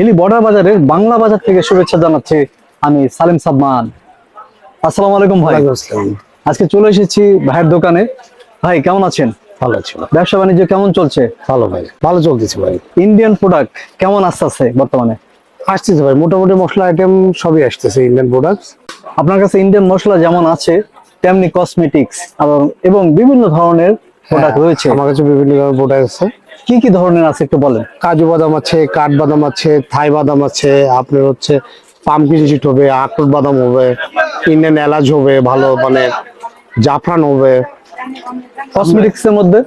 Hili border বাজারের বাংলা বাজার থেকে শুভেচ্ছা জানাচ্ছি আমি সালিম সাবমান। আসসালামু আলাইকুম ভাই। আজকে চলে এসেছি ভাইয়ের দোকানে। ভাই কেমন আছেন? ভালো আছি ব্যবসা বাণিজ্য কেমন চলছে? ভালো ভাই ভালো চলতেছে ভাই। ইন্ডিয়ান প্রোডাক্ট কেমন আসতে আছে বর্তমানে? আসতেছে ভাই মোটামুটি মশলা আইটেম সবই আসতেছে ইন্ডিয়ান প্রোডাক্টস আপনার কাছে ইন্ডিয়ান মশলা যেমন আছে তেমনি কসমেটিক্স এবং বিভিন্ন ধরনের প্রোডাক্ট রয়েছে? আমার কাছে বিভিন্ন ধরনের প্রোডাক্ট আছে। কি কি ধরনের আছে একটু বলেন? কাজু বাদাম আছে কাঠ বাদাম আছে থাই বাদাম আছে আপনার হচ্ছে পামকিন সিট হবে আখরোট বাদাম হবে ইন্ডিয়ান এলাচ হবে ভালো মানে জাফরান হবে। কসমেটিক্স এর মধ্যে?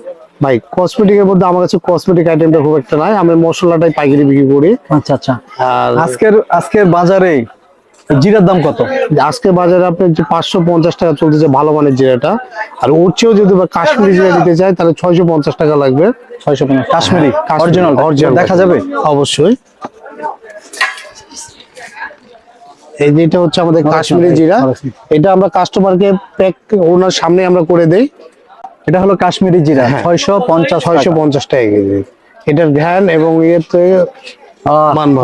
ভাই কসমেটিক এর মধ্যে আমার কাছে কসমেটিক আইটেমটা খুব একটা নাই। আমি মশলাটাই পাইকারি বিক্রি করি। আচ্ছা আচ্ছা। আর আজকের আজকের বাজারে জিরার দাম কত? আজকে বাজারে আপনি যে পাঁচশো পঞ্চাশ টাকা চলতেছে ভালো মানের জিরাটা। আর ওর চেয়েও যদি কাশ্মীরি জিরা নিতে চাই তাহলে ছয়শো পঞ্চাশ টাকা লাগবে। ছয়শো পঞ্চাশ কাশ্মীরি অরিজিনাল অরিজিনাল দেখা যাবে? অবশ্যই। এই যেটা হচ্ছে আমাদের কাশ্মীরি জিরা। এটা আমরা কাস্টমারকে প্যাক ওনার সামনে আমরা করে দেই। এটা হলো কাশ্মীরি জিরা ছয়শো পঞ্চাশ ছয়শো পঞ্চাশ টাকা কেজি। এটার ঘ্যান এবং ইয়েতে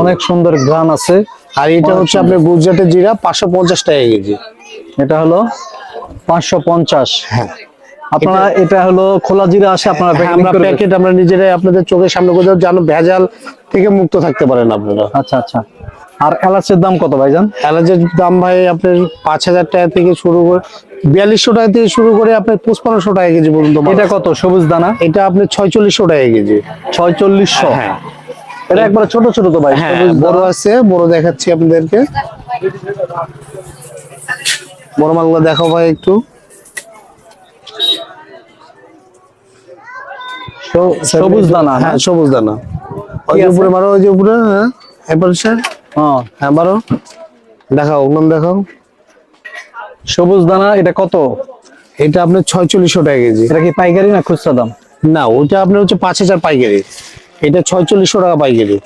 অনেক সুন্দর গ্রান আছে। আর এটা হচ্ছে আপনার গুজরাটের জিরা পাঁচশো পঞ্চাশ টাকা কেজি। এটা হলো পাঁচশো পঞ্চাশ। হ্যাঁ। আপনারা এটা হলো খোলা জিরা আসে আপনারা হ্যাঁ, আমরা প্যাকেট আমরা নিজেরাই আপনাদের চোখের সামনে করে যেন ভেজাল থেকে মুক্ত থাকতে পারেন আপনারা। আচ্ছা আচ্ছা। আর এলাচের দাম কত ভাইজান? এলাচের দাম ভাই আপনার পাঁচ হাজার টাকা থেকে শুরু করে বিয়াল্লিশশো টাকা থেকে শুরু করে আপনার পঁচপান্নশো টাকা কেজি পর্যন্ত। এটা কত? সবুজ দানা? এটা আপনার ছয়চল্লিশশো টাকা কেজি। ছয়চল্লিশশো? হ্যাঁ। এটা একবার ছোট ছোট তো ভাই। হ্যাঁ বড় আছে বড় দেখাচ্ছি আপনাদেরকে। বড় মালগুলো দেখাও ভাই একটু। সবুজ দানা হ্যাঁ সবুজ দানা। ওই যে উপরে মারো ওই যে উপরে হ্যাঁ এবার স্যার হ্যাঁ হ্যাঁ মারো। দেখাও ওগুলো দেখাও। সবুজ দানা এটা কত? এটা আপনার ছয়চল্লিশশো টাকা কেজি। এটা কি পাইকারি না খুচরা দাম? না ওইটা আপনার হচ্ছে পাঁচ হাজার পাইকারি। এটা ছয়চল্লিশশো টাকা পাইকারি।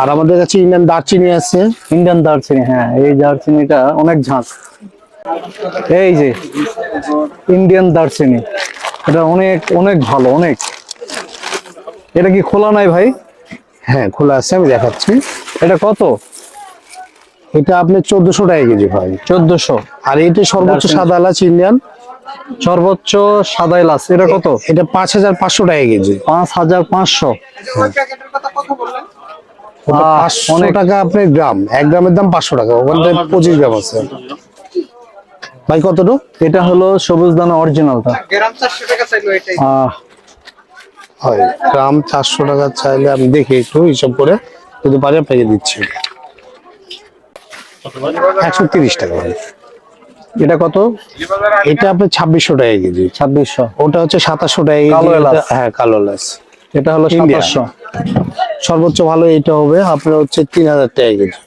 আর আমাদের কাছে ইন্ডিয়ান দারচিনি আছে। ইন্ডিয়ান দারচিনি হ্যাঁ এই দারচিনিটা অনেক ঝাঁজ। এই যে ইন্ডিয়ান দারচিনি এটা অনেক অনেক ভালো অনেক। এটা কি খোলা নাই ভাই? হ্যাঁ খোলা আছে আমি দেখাচ্ছি। এটা কত? এটা আপনার চোদ্দশো টাকা কেজি ভাই। চোদ্দশো। আর এটা সর্বোচ্চ সাদা এলাচ ইন্ডিয়ান সর্বোচ্চ সাদা এলাচ এটা কত? এটা পাঁচ হাজার পাঁচশো টাকা কেজি। পাঁচ হাজার পাঁচশো। টাকা আপনার গ্রাম। এক গ্রামের দাম পাঁচশো টাকা ওখানে পঁচিশ গ্রাম আছে। ভাই কতটুকু? এটা হলো সবুজ দানা অরিজিনালটা গ্রাম চারশো টাকা চাইলো এটাই। আহ হয় গ্রাম চারশো টাকা চাইলে আমি দেখি একটু হিসাব করে। যদি পারি আপনাকে দিচ্ছি। একশো তিরিশ টাকা এটা কত? এটা আপনার ছাব্বিশশো টাকা কেজি। ছাব্বিশশো। ওটা হচ্ছে সাতাশশো টাকা কেজি। হ্যাঁ কালো লাস এটা হলো। সাতাশশো। সর্বোচ্চ ভালো এটা হবে আপনার হচ্ছে তিন হাজার টাকা কেজি।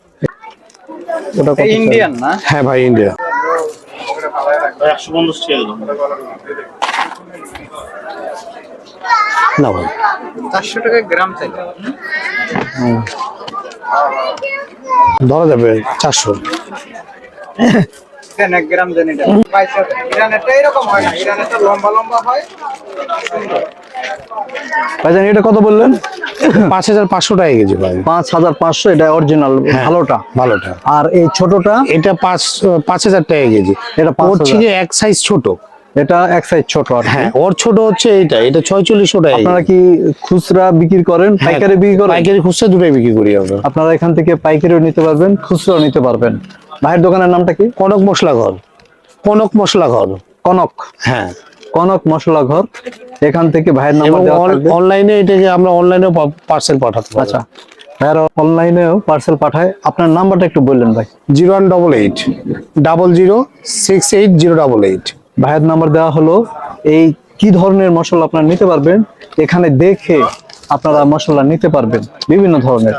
ওটা কত ইন্ডিয়ান না? হ্যাঁ ভাই ইন্ডিয়া না ভাই। চারশো টাকা গ্রাম চাইলো ধরা যাবে চারশো। এক গ্রাম দেন এটা। পয়সা ইরানেরটা এরকম হয় না। ইরানেরটা লম্বা লম্বা হয়। ভাইজান এটা কত বললেন? পাঁচ হাজার পাঁচশো টাকা কেজি ভাই। পাঁচ হাজার পাঁচশো এটা অরিজিনাল ভালোটা? ভালোটা। আর এই ছোটটা? এটা পাঁচ পাঁচ হাজার টাকা কেজি। এটা হাজার। এক সাইজ ছোট। এটা এক সাইজ ছোট আর হ্যাঁ ওর ছোট হচ্ছে এইটা এটা ছয়চল্লিশশো টাকা। আপনারা কি খুচরা বিক্রি করেন হ্যাঁ, পাইকারি বিক্রি করেন? পাইকারি খুচরা দুটোই বিক্রি করি আমরা। আপনারা এখান থেকে পাইকারিও নিতে পারবেন খুচরাও নিতে পারবেন। ভাইয়ের দোকানের নামটা কি? কনক মশলা ঘর কনক মশলা ঘর কনক। হ্যাঁ। কনক মশলা ঘর এখান থেকে ভাইয়ের নাম্বার এবং দেওয়া থাকবে। অনলাইনে এটাকে আমরা অনলাইনেও পার্সেল পাঠাতে আচ্ছা ভাইয়ারা অনলাইনেও পার্সেল পাঠায়। আপনার নাম্বারটা একটু বললেন ভাই। Zero one double eight double zero six eight zero double eight. ভাইয়ের নাম্বার দেওয়া হলো এই কি ধরনের মশলা আপনারা নিতে পারবেন এখানে দেখে আপনারা মশলা নিতে পারবেন বিভিন্ন ধরনের।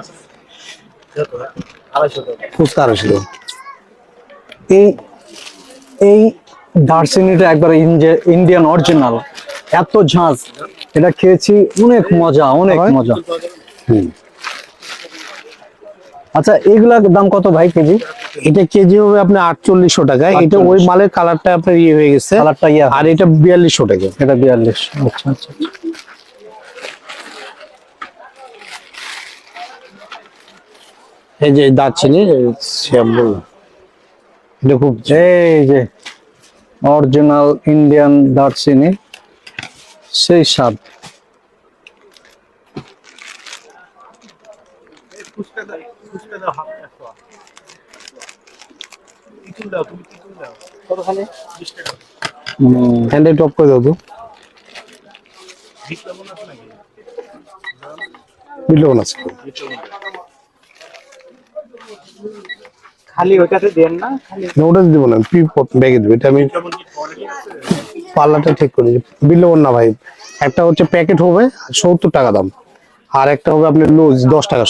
ফুচকা আড়াইশো এই এই দারচিনিটা একবার ইন্ডিয়ান অরিজিনাল এত ঝাঁজ এটা খেয়েছি অনেক মজা অনেক মজা। হুম। আচ্ছা এইগুলার দাম কত ভাই কেজি? এটা কেজি হবে আপনার আটচল্লিশশো টাকা। এটা ওই মালের কালারটা আপনার ইয়ে হয়ে গেছে। কালারটা ইয়া। আর এটা বিয়াল্লিশশো টাকা। এটা বিয়াল্লিশ। আচ্ছা আচ্ছা আচ্ছা। এই যে দারচিনি শ্যাম বললাম। এটা খুব এই যে অরিজিনাল ইন্ডিয়ান দারচিনি সেই স্বাদ। হুম, হ্যান্ডেল টপ করে দাও তো। বিট লবণ আছে খালি ওইটাতে দেন না খালি ওটা দিব না পি ব্যাগে দেবো। এটা আমি পাল্লাটা ঠিক করে বিট লবণ না ভাই। একটা হচ্ছে প্যাকেট হবে সত্তর টাকা দাম। আর একটা হবে আপনার লুজ দশ টাকা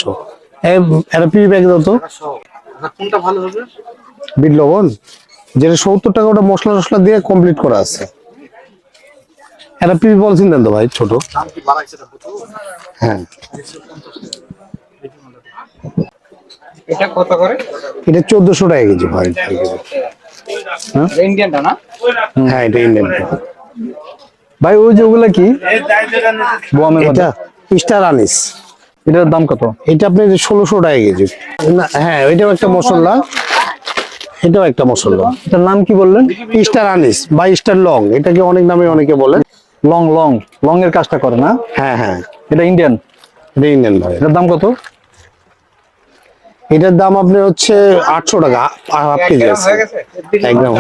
শো একটা দাও তো। কোনটা ভালো হবে বিট লবণ? যেটা সত্তর টাকা ওটা মশলা টসলা দিয়ে কমপ্লিট করা আছে। একটা পি পলিথিন দেন তো ভাই ছোট। তো হ্যাঁ। এটা কত করে এটা চোদ্দশো টাকা কেজি ভাই। ইন্ডিয়ানটা না হ্যাঁ এটা ইন্ডিয়ান ভাই ওই যে ওগুলা কি? এটা স্টার আনিস এটার দাম কত? এটা আপনি ষোলোশো টাকা কেজি। না হ্যাঁ এটাও একটা মশলা। এটাও একটা মশলা। এটার নাম কি বললেন? স্টার আনিস বা স্টার লং এটাকে অনেক নামে অনেকে বলে। লং লং লং এর কাজটা করে না? হ্যাঁ হ্যাঁ। এটা ইন্ডিয়ান এটা ইন্ডিয়ান ভাই। এটার দাম কত? এটার দাম আপনার হচ্ছে আটশো টাকা হাফ কেজি আছে। হয়ে গেছে? এক গ্রাম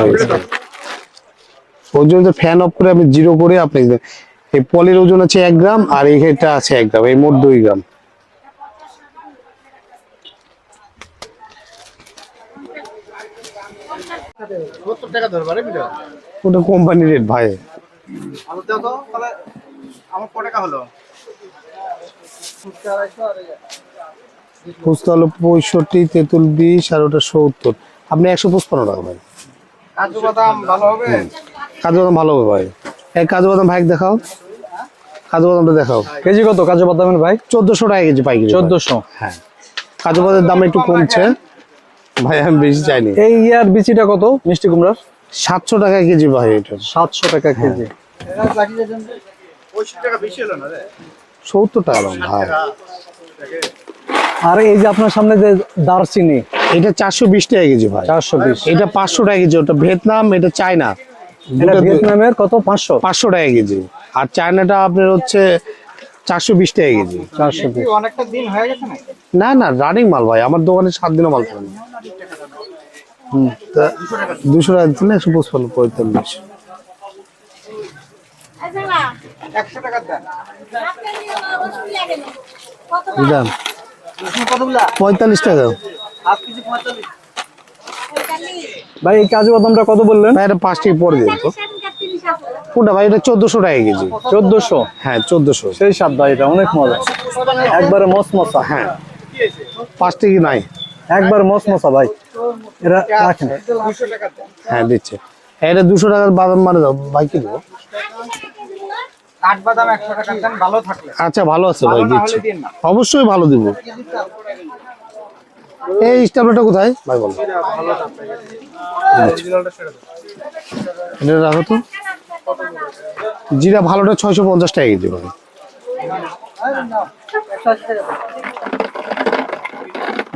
ওজন ফ্যান অফ করে আমি জিরো করে আপনি এই পলির ওজন আছে এক গ্রাম আর এইটা আছে এক গ্রাম এই মোট দুই গ্রাম সত্তর টাকা ধরবারে বিলো ওটা কোম্পানি রেট ভাই। আমার কত টাকা হলো? হলো পঁয়ষট্টি তেঁতুল বিশ আর ওটা সত্তর। আপনি একশো পঁচপান্ন টাকা ভাই। কাজু বাদাম ভালো হবে? কাজু বাদাম ভালো হবে ভাই। এই কাজু বাদাম ভাই দেখাও। কাজু বাদামটা দেখাও। কেজি কত কাজু বাদামের ভাই? চোদ্দশো টাকা কেজি। চোদ্দশো। হ্যাঁ। কাজু বাদামের দাম একটু কমছে। ভাই আমি বেশি চাইনি। এই ইয়ার বিচিটা কত মিষ্টি কুমড়ার? সাতশো টাকা কেজি ভাই এটা। সাতশো টাকা কেজি। সত্তর টাকা ভাই। আর এই যে আপনার সামনে যে দারচিনি এটা চারশো বিশ টাকা কেজি ভাই। চারশো বিশ। এটা পাঁচশো টাকা কেজি ওটা ভিয়েতনাম এটা চায়না। এটা ভিয়েতনামের কত? পাঁচশো। পাঁচশো টাকা কেজি। আর চায়নাটা আপনার হচ্ছে চারশো বিশ টাকা কেজি। চারশো কি বিশ অনেকটা দিন হয়ে গেছে না না রানিং মাল ভাই আমার দোকানে সাত দিনও মাল থাকে। না হুম। তা দুশো টাকা দিলে একশো পঁচপান্ন পঁয়তাল্লিশ টাকা। পঁয়তাল্লিশ। ভাই এই কাজু বাদামটা কত বললেন? ভাই এটা পাঁচ টাকা পরে দিন তো ভাই এটা চোদ্দশো টাকা কেজি। চোদ্দশো? হ্যাঁ চোদ্দশো। সেই স্বাদ ভাই এটা অনেক মজা। একবারে মসমসা। হ্যাঁ। পাঁচ টাকা নাই। একবার মসমসা ভাই। রাখেন। দেন হ্যাঁ দিচ্ছে। এটা দুশো টাকার বাদাম মানে দাও। ভাই কি দেবো কাঠবাদাম একশো টাকা দেন ভালো থাকলে। আচ্ছা ভালো আছে ভাই দিচ্ছি। অবশ্যই ভালো দিব। এই স্টাবলাটা কোথায়? ভাই বলো। অরিজিনালটা ছেড়ে দাও এটা রাখো তো। জিরা ভালোটা ছয়শো পঞ্চাশ টাকা কেজি ভাই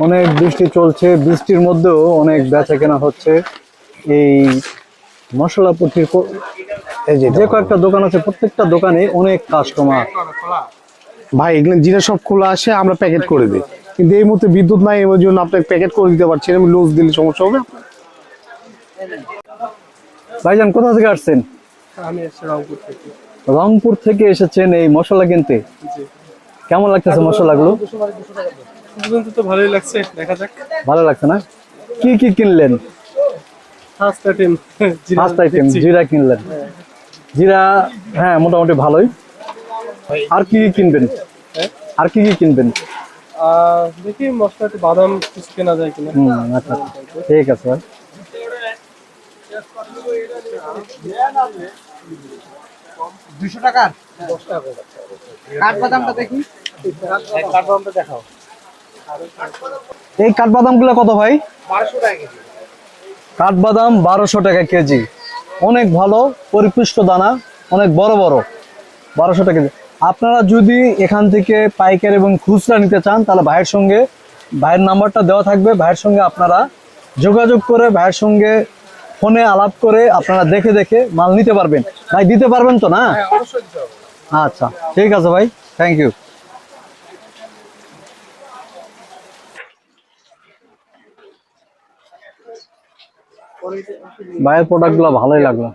অনেক বৃষ্টি চলছে, বৃষ্টির মধ্যেও অনেক বেচা কেনা হচ্ছে। এই মশলা এই যে কয়েকটা দোকান আছে, প্রত্যেকটা দোকানে অনেক কাস্টমার ভাই, এগুলো জিরা সব খোলা আসে, আমরা প্যাকেট করে দিই। কিন্তু এই মুহূর্তে বিদ্যুৎ নাই এর জন্য আপনাকে প্যাকেট করে দিতে পারছি। আমি লুজ দিলে সমস্যা হবে। ভাইজান, কোথা থেকে আসছেন? আমি রংপুর থেকে। রংপুর থেকে এসেছেন এই মশলা কিনতে? কেমন লাগতেছে মশলাগুলো? তো ভালোই লাগছে দেখা যাক। ভালো লাগছে না? কি কি কিনলেন? ফার্স্ট আইটেম ফার্স্ট আইটেম জিরা কিনলেন। জিরা হ্যাঁ মোটামুটি ভালোই। আর কি কি কিনবেন? আর কি কি কিনবেন? দেখি মশলা একটু বাদাম কিছু কেনা যায় কিনা। আচ্ছা ঠিক আছে দুশো টাকার? কাঠবাদামটা দেখি। কাঠবাদামটা দেখাও। এই কাঠবাদামগুলো কত ভাই? বারোশো টাকা কেজি। কাঠবাদাম বারোশো টাকা কেজি। অনেক ভালো পরিপুষ্ট দানা অনেক বড় বড়। বারোশো টাকা কেজি। আপনারা যদি এখান থেকে পাইকারি এবং খুচরা নিতে চান তাহলে ভাইয়ের সঙ্গে ভাইয়ের নাম্বারটা দেওয়া থাকবে। ভাইয়ের সঙ্গে আপনারা যোগাযোগ করে ভাইয়ের সঙ্গে ফোনে আলাপ করে আপনারা দেখে দেখে মাল নিতে পারবেন। ভাই দিতে পারবেন তো না? হ্যাঁ আচ্ছা ঠিক আছে ভাই থ্যাংক ইউ ভাইয়ের প্রোডাক্টগুলো ভালোই লাগল।